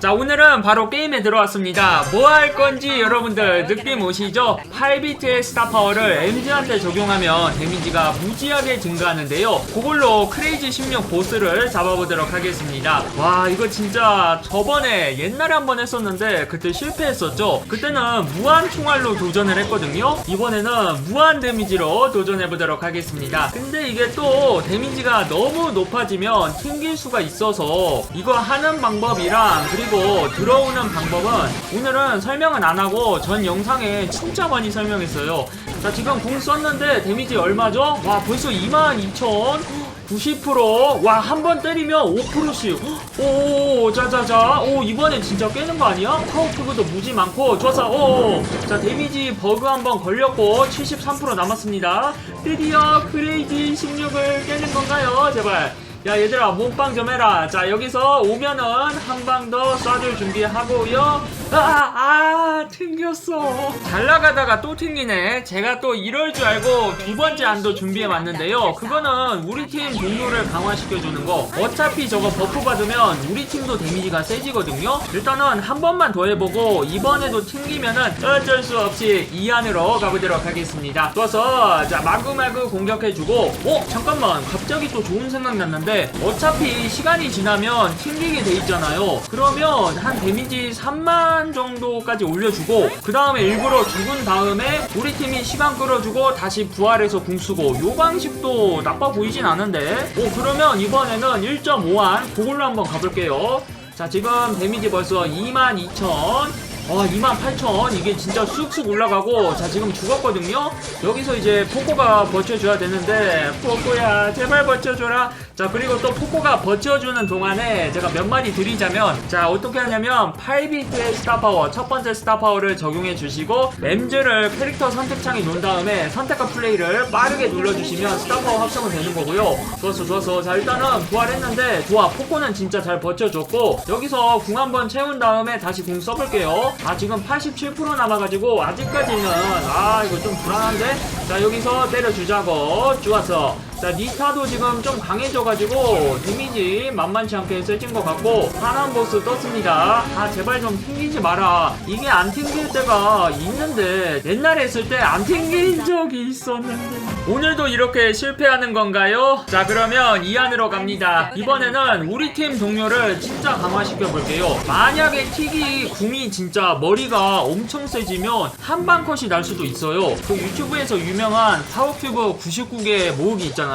자 오늘은 바로 게임에 들어왔습니다. 뭐 할 건지 여러분들 느낌 오시죠? 8비트의 스타 파워를 MG한테 적용하면 데미지가 무지하게 증가하는데요. 그걸로 크레이지 16 보스를 잡아보도록 하겠습니다. 와 이거 진짜 저번에 옛날에 한 번 했었는데 그때 실패했었죠? 그때는 무한 총알로 도전을 했거든요. 이번에는 무한 데미지로 도전해보도록 하겠습니다. 근데 이게 또 데미지가 너무 높아지면 튕길 수가 있어서 이거 하는 방법이랑 그리고 들어오는 방법은 오늘은 설명은 안 하고 전 영상에 진짜 많이 설명했어요. 자, 지금 궁 썼는데 데미지 얼마죠? 와, 벌써 22,000. 90%. 와, 한 번 때리면 5%씩. 오, 자자자. 오, 이번에 진짜 깨는 거 아니야? 파워 큐브도 무지 많고. 좋았어. 오. 자, 데미지 버그 한 번 걸렸고, 73% 남았습니다. 드디어 크레이지 16을 깨는 건가요? 제발. 야 얘들아 몸빵 좀 해라. 자 여기서 오면은 한 방 더 쏴줄 준비하고요. 아아 튕겼어. 잘 나가다가 또 튕기네. 제가 또 이럴 줄 알고 두 번째 안도 준비해봤는데요. 그거는 우리 팀 동료를 강화시켜주는 거. 어차피 저거 버프 받으면 우리 팀도 데미지가 세지거든요. 일단은 한 번만 더 해보고 이번에도 튕기면은 어쩔 수 없이 이 안으로 가보도록 하겠습니다. 좋아서 자 마구마구 공격해주고. 어 잠깐만. 갑자기 또 좋은 생각 났는데 어차피 시간이 지나면 튕기게 돼 있잖아요. 그러면 한 데미지 3만 정도까지 올려주고 그 다음에 일부러 죽은 다음에 우리 팀이 시간 끌어주고 다시 부활해서 궁 쓰고 요 방식도 나빠 보이진 않은데. 오 그러면 이번에는 1.5한 그걸로 한번 가볼게요. 자 지금 데미지 벌써 22,000 와 28,000 이게 진짜 쑥쑥 올라가고 자 지금 죽었거든요. 여기서 이제 포코가 버텨줘야 되는데 포코야 제발 버텨줘라 자 그리고 또 포코가 버텨주는 동안에 제가 몇 마디 드리자면 자 어떻게 하냐면 8비트의 스타파워 첫 번째 스타파워를 적용해 주시고 램즈를 캐릭터 선택창에 놓은 다음에 선택과 플레이를 빠르게 눌러주시면 스타파워 합성은 되는 거고요. 좋았어 좋았어. 자 일단은 부활했는데 좋아. 포코는 진짜 잘 버텨줬고 여기서 궁 한번 채운 다음에 다시 궁 써볼게요. 아 지금 87% 남아가지고 아직까지는 아 이거 좀 불안한데? 자 여기서 때려주자고. 좋았어 자 니타도 지금 좀 강해져가지고 데미지 만만치 않게 세진 것 같고 하나한 보스 떴습니다. 아 제발 좀 튕기지 마라. 이게 안 튕길 때가 있는데 옛날에 했을 때 안 튕긴 적이 있었는데. 오늘도 이렇게 실패하는 건가요? 자 그러면 이 안으로 갑니다. 이번에는 우리 팀 동료를 진짜 강화시켜 볼게요. 만약에 틱이 궁이 진짜 머리가 엄청 세지면 한방 컷이 날 수도 있어요. 그 유튜브에서 유명한 파워큐브 99개 모으기 있잖아요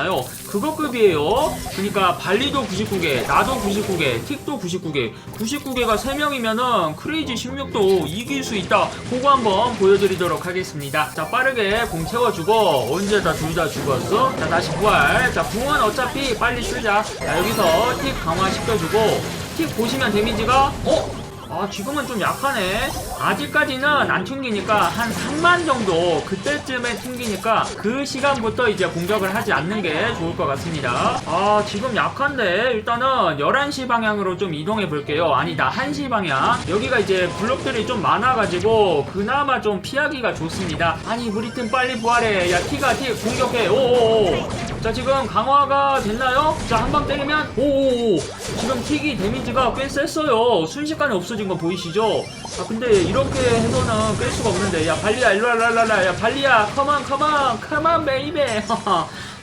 그거 급이에요. 그러니까 발리도 99개 나도 99개 틱도 99개. 99개가 3명이면은 크레이지 16도 이길 수 있다. 그거 한번 보여드리도록 하겠습니다. 자 빠르게 공 채워주고 언제 다 둘 다 죽었어? 자 다시 부활. 자 궁은 어차피 빨리 쉬자. 자 여기서 틱 강화시켜주고 틱 보시면 데미지가 어? 아 지금은 좀 약하네. 아직까지는 안 튕기니까 한 3만 정도 그때쯤에 튕기니까 그 시간부터 이제 공격을 하지 않는 게 좋을 것 같습니다. 아 지금 약한데 일단은 11시 방향으로 좀 이동해 볼게요. 아니다 1시 방향. 여기가 이제 블록들이 좀 많아가지고 그나마 좀 피하기가 좋습니다. 아니 우리 팀 빨리 부활해. 야 티가 티 공격해. 오오오. 자 지금 강화가 됐나요? 자 한 방 때리면 오오오. 지금 틱이 데미지가 꽤 셌어요. 순식간에 없어 진 거 보이시죠? 아 근데 이렇게 해서는 깰 수가 없는데 야 발리야 일로와라라라 야 발리야 컴온 컴온 컴온 베이베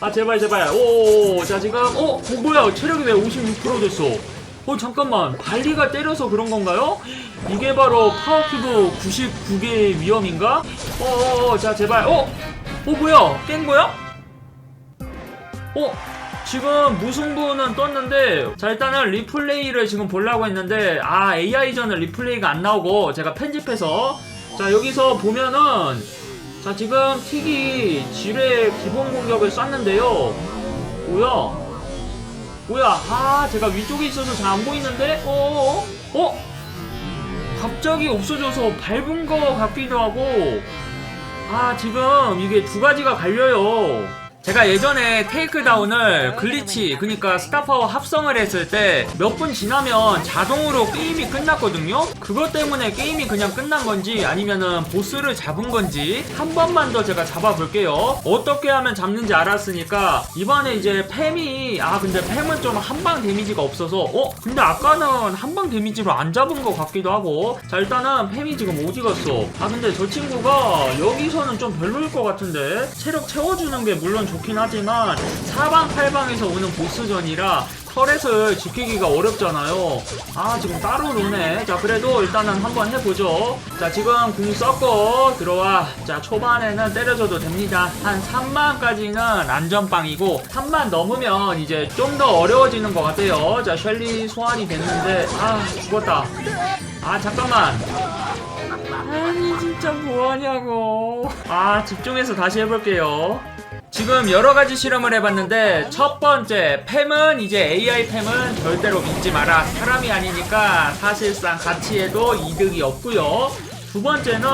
아 제발 제발 오자 지금 어? 어 뭐야 체력이 왜 56% 됐어 어 잠깐만 발리가 때려서 그런 건가요? 이게 바로 파워큐브 99개의 위험인가? 어자 제발 어? 어 뭐야 깬 거야? 어? 지금 무승부는 떴는데 자 일단은 리플레이를 지금 보려고 했는데 아 AI전은 리플레이가 안 나오고 제가 편집해서. 자 여기서 보면은 자 지금 틱이 지뢰 기본 공격을 쐈는데요. 뭐야? 뭐야? 아 제가 위쪽에 있어서 잘 안 보이는데? 어어어? 어? 갑자기 없어져서 밟은 거 같기도 하고. 아 지금 이게 두 가지가 갈려요 제가 예전에 테이크다운을 글리치 그러니까 스타파워 합성을 했을 때 몇 분 지나면 자동으로 게임이 끝났거든요? 그것 때문에 게임이 그냥 끝난 건지 아니면은 보스를 잡은 건지 한 번만 더 제가 잡아볼게요. 어떻게 하면 잡는지 알았으니까 이번에 이제 팸이 아 근데 팸은 좀 한방 데미지가 없어서 어? 근데 아까는 한방 데미지로 안 잡은 것 같기도 하고. 자 일단은 팸이 지금 어디 갔어? 아 근데 저 친구가 여기서는 좀 별로일 것 같은데? 체력 채워주는 게 물론 좋긴 하지만 사방 팔방에서 오는 보스전이라 터렛을 지키기가 어렵잖아요. 아, 지금 따로 노네. 자, 그래도 일단은 한번 해보죠. 자, 지금 궁 썼고, 들어와. 자, 초반에는 때려줘도 됩니다. 한 3만까지는 안전빵이고, 3만 넘으면 이제 좀 더 어려워지는 것 같아요. 자, 셸리 소환이 됐는데, 아, 죽었다. 아, 잠깐만. 아니, 진짜 뭐하냐고. 아, 집중해서 다시 해볼게요. 지금 여러 가지 실험을 해봤는데 첫 번째 팸은 이제 AI 팸은 절대로 믿지 마라. 사람이 아니니까 사실상 같이 해도 이득이 없고요. 두 번째는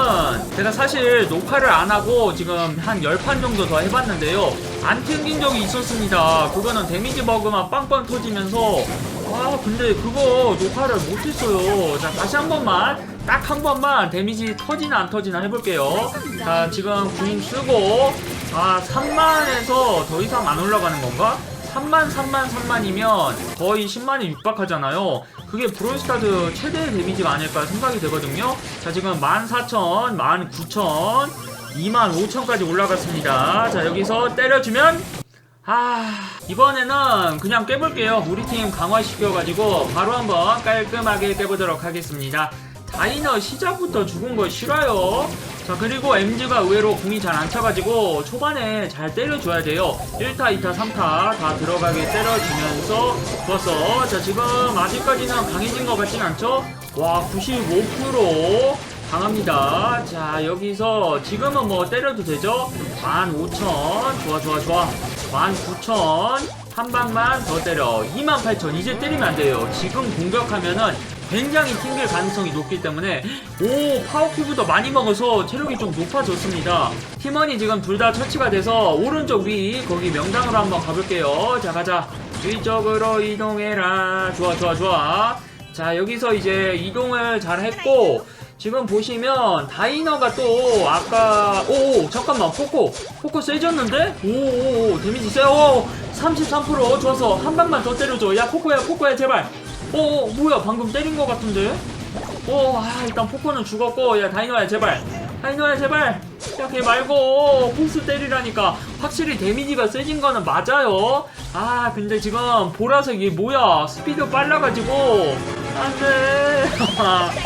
제가 사실 녹화를 안 하고 지금 한 10판 정도 더 해봤는데요. 안 튕긴 적이 있었습니다. 그거는 데미지 버그만 빵빵 터지면서. 아 근데 그거 녹화를 못했어요. 자 다시 한 번만 딱 한 번만 데미지 터지나 안 터지나 해볼게요. 자 지금 궁 쓰고 아 3만에서 더 이상 안 올라가는 건가? 3만 3만 3만이면 거의 10만에 육박하잖아요. 그게 브롤스타드 최대 데미지가 아닐까 생각이 되거든요. 자 지금 14,000 19,000 25,000까지 올라갔습니다. 자 여기서 때려주면 아 이번에는 그냥 깨볼게요. 우리 팀 강화시켜가지고 바로 한번 깔끔하게 깨보도록 하겠습니다. 다이너 시작부터 죽은 거 싫어요 자 그리고 MG가 의외로 궁이 잘 안 차가지고 초반에 잘 때려줘야 돼요. 1타 2타 3타 다 들어가게 때려주면서 좋았어. 자 지금 아직까지는 강해진 것 같진 않죠? 와95% 강합니다. 자 여기서 지금은 뭐 때려도 되죠? 15,000 좋아 좋아 좋아. 19,000 한 방만 더 때려. 28,000 이제 때리면 안 돼요. 지금 공격하면은 굉장히 튕길 가능성이 높기 때문에 오 파워큐브도 많이 먹어서 체력이 좀 높아졌습니다. 팀원이 지금 둘 다 처치가 돼서 오른쪽 위 거기 명당으로 한번 가볼게요. 자 가자. 위쪽으로 이동해라. 좋아 좋아 좋아. 자 여기서 이제 이동을 잘 했고 지금 보시면 다이너가 또 아까 오 잠깐만 포코 포코 세졌는데 오오오 데미지 세요 33% 좋아서 한 방만 더 때려줘 야 포코야 포코야 제발 어, 뭐야, 방금 때린 것 같은데? 어, 아, 일단 포코는 죽었고, 야, 다이노야, 제발. 다이노야, 제발. 야, 걔 말고, 보스 때리라니까. 확실히 데미지가 세진 거는 맞아요. 아, 근데 지금 보라색 이게 뭐야. 스피드 빨라가지고. 안 돼.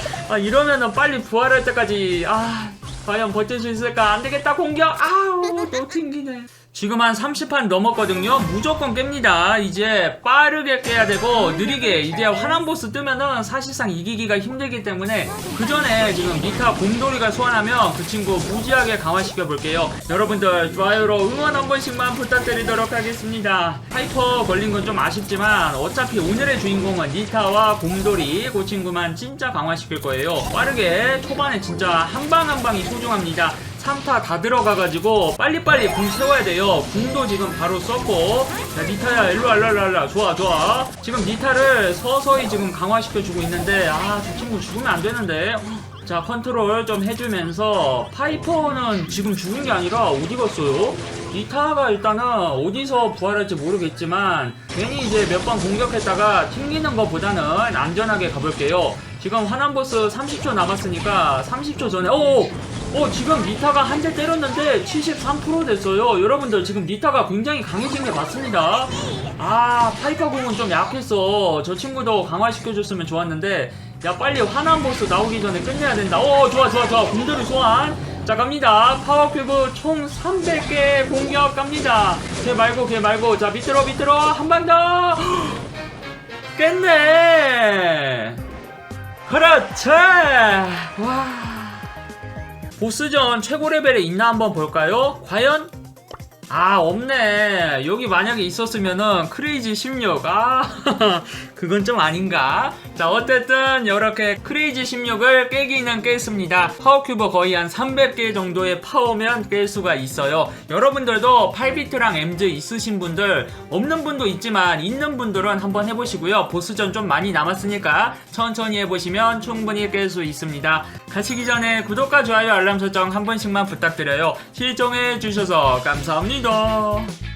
아, 이러면은 빨리 부활할 때까지, 아, 과연 버틸 수 있을까? 안 되겠다, 공격! 아우, 또 튕기네. 지금 한 30판 넘었거든요. 무조건 깹니다. 이제 빠르게 깨야 되고 느리게 이제 환한 보스 뜨면은 사실상 이기기가 힘들기 때문에 그 전에 지금 니타 곰돌이가 소환하면 그 친구 무지하게 강화시켜 볼게요. 여러분들 좋아요로 응원 한 번씩만 부탁드리도록 하겠습니다. 하이퍼 걸린 건 좀 아쉽지만 어차피 오늘의 주인공은 니타와 곰돌이 그 친구만 진짜 강화시킬 거예요. 빠르게 초반에 진짜 한 방 한 방이 소중합니다. 3타 다 들어가가지고 빨리빨리 궁 세워야 돼요. 궁도 지금 바로 썼고 자 니타야 일로와 일로와 좋아 좋아 지금 니타를 서서히 지금 강화시켜주고 있는데 아 저 친구 죽으면 안 되는데 자 컨트롤 좀 해주면서 파이퍼는 지금 죽은 게 아니라 어디 갔어요? 니타가 일단은 어디서 부활할지 모르겠지만 괜히 이제 몇 번 공격했다가 튕기는 것보다는 안전하게 가볼게요 지금 환한 보스 30초 남았으니까 30초 전에 오! 어 지금 니타가 한 대 때렸는데 73% 됐어요. 여러분들 지금 니타가 굉장히 강해진 게 맞습니다. 아 파이퍼 공은 좀 약했어. 저 친구도 강화시켜줬으면 좋았는데 야 빨리 환한 보스 나오기 전에 끝내야 된다. 오 좋아 좋아 좋아. 공들이 소환. 자 갑니다. 파워큐브 총 300개 공격 갑니다. 걔 말고 걔 말고. 자 밑으로 밑으로. 한 방더. 깼네. 그렇지. 와 보스전 최고 레벨에 있나 한번 볼까요? 과연 아 없네. 여기 만약에 있었으면은 크레이지 16 아 그건 좀 아닌가? 자 어쨌든 이렇게 크레이지 16을 깨기는 깼습니다. 파워큐버 거의 한 300개 정도의 파워면 깰 수가 있어요. 여러분들도 8비트랑 엠즈 있으신 분들 없는 분도 있지만 있는 분들은 한번 해보시고요. 보스전 좀 많이 남았으니까 천천히 해보시면 충분히 깰 수 있습니다. 가시기 전에 구독과 좋아요 알람 설정 한 번씩만 부탁드려요. 시청해 주셔서 감사합니다